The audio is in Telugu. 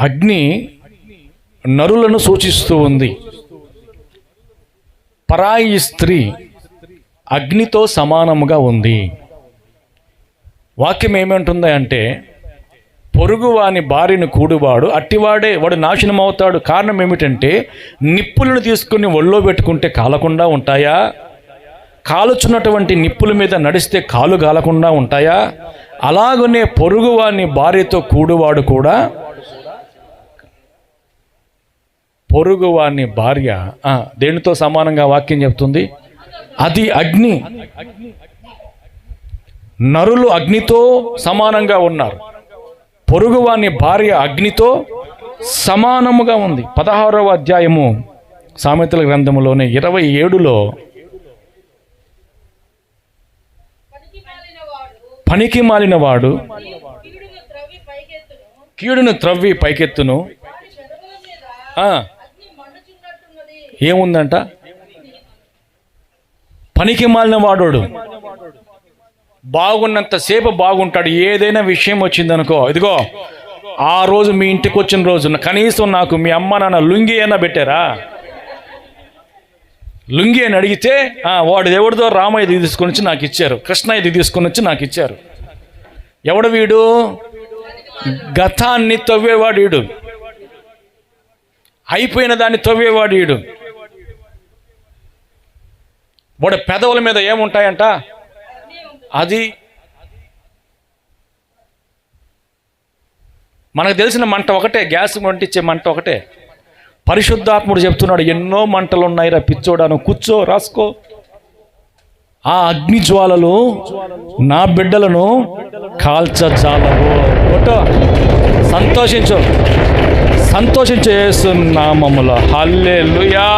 అగ్ని నరులను సూచిస్తూ ఉంది. పరాయి స్త్రీ అగ్నితో సమానముగా ఉంది. వాక్యం ఏమంటుంది అంటే పొరుగువాని భార్యను కూడువాడు అట్టివాడే వాడు నాశనం అవుతాడు. కారణం ఏమిటంటే నిప్పులను తీసుకుని ఒళ్ళో పెట్టుకుంటే కాలకుండా ఉంటాయా? కాలుచున్నటువంటి నిప్పుల మీద నడిస్తే కాలు కాలకుండా ఉంటాయా? అలాగనే పొరుగువాని భార్యతో కూడువాడు కూడా పొరుగువాని భార్య దేనితో సమానంగా వాక్యం చెప్తుంది? అది అగ్ని. నరులు అగ్నితో సమానంగా ఉన్నారు. పొరుగువాని భార్య అగ్నితో సమానముగా ఉంది. పదహారవ అధ్యాయము సామెతల గ్రంథములోనే ఇరవై ఏడులో పనికి మాలిన వాడు కీడును త్రవ్వి పైకెత్తును కీడును త్రవ్వి పైకెత్తును వారి పెదవుల మీద ఆ, అగ్ని మండుచున్నట్టున్నది ఏముందంట? పనికి మాలిన వాడోడు. బాగున్నంతసేపు బాగుంటాడు. ఏదైనా విషయం వచ్చిందనుకో ఇదిగో ఆ రోజు మీ ఇంటికి వచ్చిన రోజున కనీసం నాకు మీ అమ్మ నాన్న లుంగి అయినా పెట్టారా? లుంగి అని అడిగితే వాడు ఎవరిదో రామ ఇది తీసుకొని వచ్చి నాకు ఇచ్చారు. కృష్ణ ఇది తీసుకొని వచ్చి నాకు ఇచ్చారు. ఎవడు వీడు? గతాన్ని తవ్వేవాడు వీడు. అయిపోయిన దాన్ని తవ్వేవాడు వీడు వాడు పెదవుల మీద ఏముంటాయంట? అది మనకు తెలిసిన మంట ఒకటే గ్యాస్ వంటించే మంట ఒకటే. పరిశుద్ధాత్ముడు చెప్తున్నాడు ఎన్నో మంటలు ఉన్నాయిరా పిచ్చోడాను కూర్చో రాసుకో. ఆ అగ్ని జ్వాలలు నా బిడ్డలను కాల్చజాలవు కొట్టో సంతోషించు. సంతోషించేస్తున్నామముల లుయా